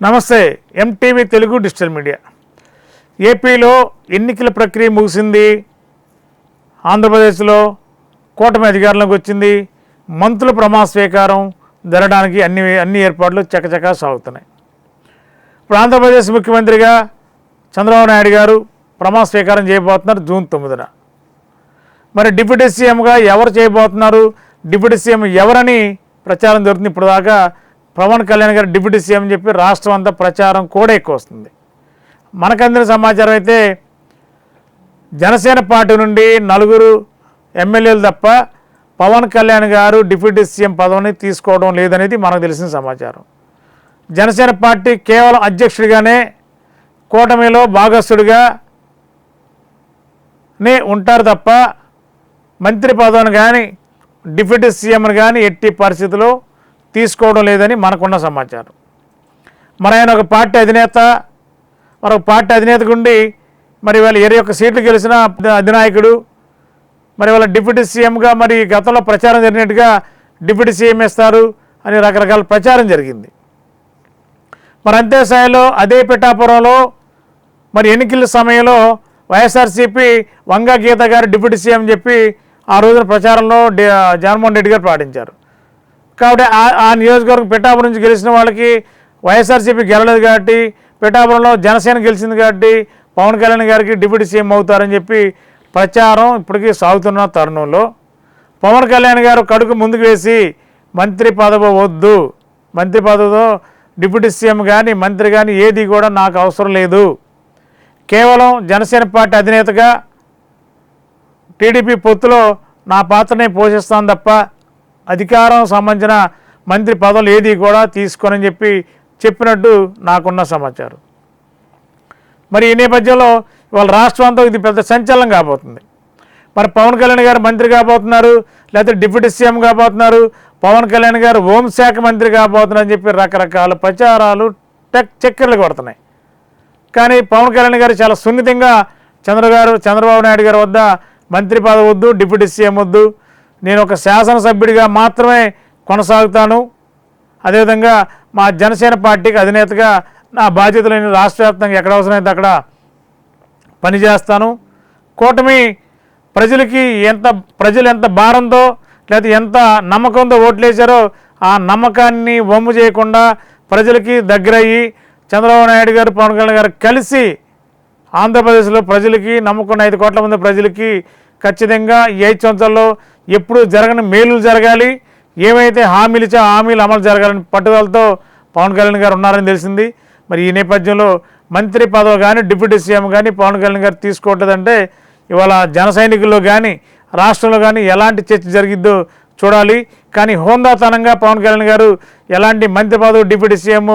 నమస్తే MTV Telugu digital media. ఏపీలో ఎన్నికల ప్రక్రియ ముగిసింది. ఆంధ్రప్రదేశ్లో కూటమి అధికారంలోకి వచ్చింది. మంత్రుల ప్రమాణ స్వీకారం జరగడానికి అన్ని అన్ని ఏర్పాట్లు చకచకా సాగుతున్నాయి. ఇప్పుడు ఆంధ్రప్రదేశ్ ముఖ్యమంత్రిగా చంద్రబాబు నాయుడు గారు ప్రమాణ స్వీకారం చేయబోతున్నారు జూన్ తొమ్మిదిన. మరి డిప్యూటీ సీఎంగా ఎవరు చేయబోతున్నారు? డిప్యూటీ సీఎం ఎవరని ప్రచారం జరుగుతుంది. ఇప్పుడు దాకా పవన్ కళ్యాణ్ గారు డిప్యూటీ సీఎం చెప్పి రాష్ట్రం అంతా ప్రచారం కూడా ఎక్కువ వస్తుంది. మనకందిన సమాచారం అయితే జనసేన పార్టీ నుండి నలుగురు ఎమ్మెల్యేలు తప్ప పవన్ కళ్యాణ్ గారు డిప్యూటీ సీఎం పదవిని తీసుకోవడం లేదనేది మనకు తెలిసిన సమాచారం. జనసేన పార్టీ కేవలం అధ్యక్షుడిగానే కూటమిలో భాగస్థుడిగా నే ఉంటారు తప్ప మంత్రి పదవిని కానీ డిప్యూటీ సీఎంని కానీ ఎట్టి పరిస్థితుల్లో తీసుకోవడం లేదని మనకున్న సమాచారం. మరి ఆయన ఒక పార్టీ అధినేత మరొక పార్టీ అధినేతకు ఉండి మరి వాళ్ళ ఇరవై ఒక్క సీట్లు గెలిచిన అధినాయకుడు మరి వాళ్ళ డిప్యూటీ సీఎంగా మరి గతంలో ప్రచారం జరిగినట్టుగా డిప్యూటీ సీఎం ఇస్తారు అని రకరకాల ప్రచారం జరిగింది. మరి అంతే స్థాయిలో అదే పిఠాపురంలో మరి ఎన్నికల సమయంలో వైఎస్ఆర్సీపీ వంగా గీత గారు డిప్యూటీ సీఎం చెప్పి ఆ రోజున ప్రచారంలో జగన్మోహన్ రెడ్డి గారు పాటించారు. కాబట్టి ఆ- ఆ నియోజకవర్గం పిఠాపురం నుంచి గెలిచిన వాళ్ళకి వైఎస్ఆర్సీపీ గెలలేదు కాబట్టి పిఠాపురంలో జనసేన గెలిచింది కాబట్టి పవన్ కళ్యాణ్ గారికి డిప్యూటీ సీఎం అవుతారని చెప్పి ప్రచారం ఇప్పటికీ సాగుతున్న తరుణంలో పవన్ కళ్యాణ్ గారు కడుకు ముందుకు వేసి మంత్రి పదవి వద్దు. మంత్రి పదవితో డిప్యూటీ సీఎం కానీ మంత్రి కానీ ఏది కూడా నాకు అవసరం లేదు. కేవలం జనసేన పార్టీ అధినేతగా టీడీపీ పొత్తులో నా పాత్రనే పోషిస్తాను తప్ప అధికారం సంబంధించిన మంత్రి పదవులు ఏది కూడా తీసుకోనని చెప్పి చెప్పినట్టు నాకున్న సమాచారం. మరి ఈ నేపథ్యంలో ఇవాళ రాష్ట్రం అంతా ఇది పెద్ద సంచలనం కాబోతుంది. మరి పవన్ కళ్యాణ్ గారు మంత్రి కాబోతున్నారు లేకపోతే డిప్యూటీ సీఎం కాబోతున్నారు పవన్ కళ్యాణ్ గారు హోంశాఖ మంత్రి కాబోతున్నారని చెప్పి రకరకాల ప్రచారాలు టెక్ చక్కెరలు కొడుతున్నాయి. కానీ పవన్ కళ్యాణ్ గారు చాలా సున్నితంగా చంద్రగారు చంద్రబాబు నాయుడు గారి వద్ద మంత్రి పదవి వద్దు డిప్యూటీ సీఎం వద్దు నేను ఒక శాసనసభ్యుడిగా మాత్రమే కొనసాగుతాను. అదేవిధంగా మా జనసేన పార్టీకి అధినేతగా నా బాధ్యతలను రాష్ట్ర వ్యాప్తంగా ఎక్కడ అవసరమైతే అక్కడ పనిచేస్తాను. కూటమి ప్రజలకి ఎంత ప్రజలు ఎంత భారంతో లేదా ఎంత నమ్మకంతో ఓట్లేశారో ఆ నమ్మకాన్ని వమ్ము చేయకుండా ప్రజలకి దగ్గరయ్యి చంద్రబాబు నాయుడు గారు పవన్ కళ్యాణ్ గారు కలిసి ఆంధ్రప్రదేశ్లో ప్రజలకి నమ్ముకున్న ఐదు కోట్ల మంది ప్రజలకి ఖచ్చితంగా ఈ ఐదు సంవత్సరాల్లో ఎప్పుడు జరగని మేలులు జరగాలి. ఏమైతే హామీలు ఇచ్చా హామీలు అమలు జరగాలని పట్టుదలతో పవన్ కళ్యాణ్ గారు ఉన్నారని తెలిసింది. మరి ఈ నేపథ్యంలో మంత్రి పదవి కానీ డిప్యూటీ సీఎం కానీ పవన్ కళ్యాణ్ గారు తీసుకోవట్లేదంటే ఇవాళ జన సైనికుల్లో కానీ రాష్ట్రంలో కానీ ఎలాంటి చర్చ జరిగిద్దో చూడాలి. కానీ హోందాతనంగా పవన్ కళ్యాణ్ గారు ఎలాంటి మంత్రి పదవి డిప్యూటీ సీఎం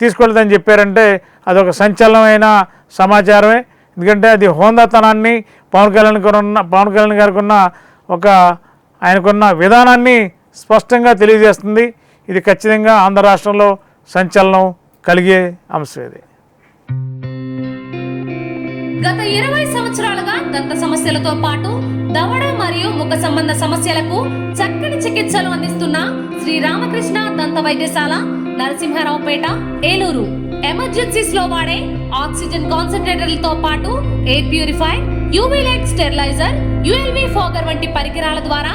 తీసుకోలేదని చెప్పారంటే అదొక సంచలనమైన సమాచారమే. ఎందుకంటే అది హోందాతనాన్ని పవన్ కళ్యాణ్ గారు ఉన్న పవన్ కళ్యాణ్ గారికి ఉన్న ఒక ఆయనకున్న విధానాన్ని స్పష్టంగా తెలియజేస్తుంది. ఇది ఖచ్చితంగా ఆంధ్ర రాష్ట్రంలో సంచలనం కలిగే అంశం ఇది. గత ఇరవై సంవత్సరాలుగా దంత సమస్యలతో పాటు దవడ మరియు ముఖ సంబంధ సమస్యలకు చక్కని చికిత్సలు అందిస్తున్న శ్రీ రామకృష్ణ దంత వైద్యశాల నరసింహారావుపేట ఏలూరు. ఎమర్జెన్సీస్లో వాడే ఆక్సిజన్ కాన్సన్ట్రేటర్లతో పాటు air purify UV light steriliser ULV fogger వంటి పరికరాల ద్వారా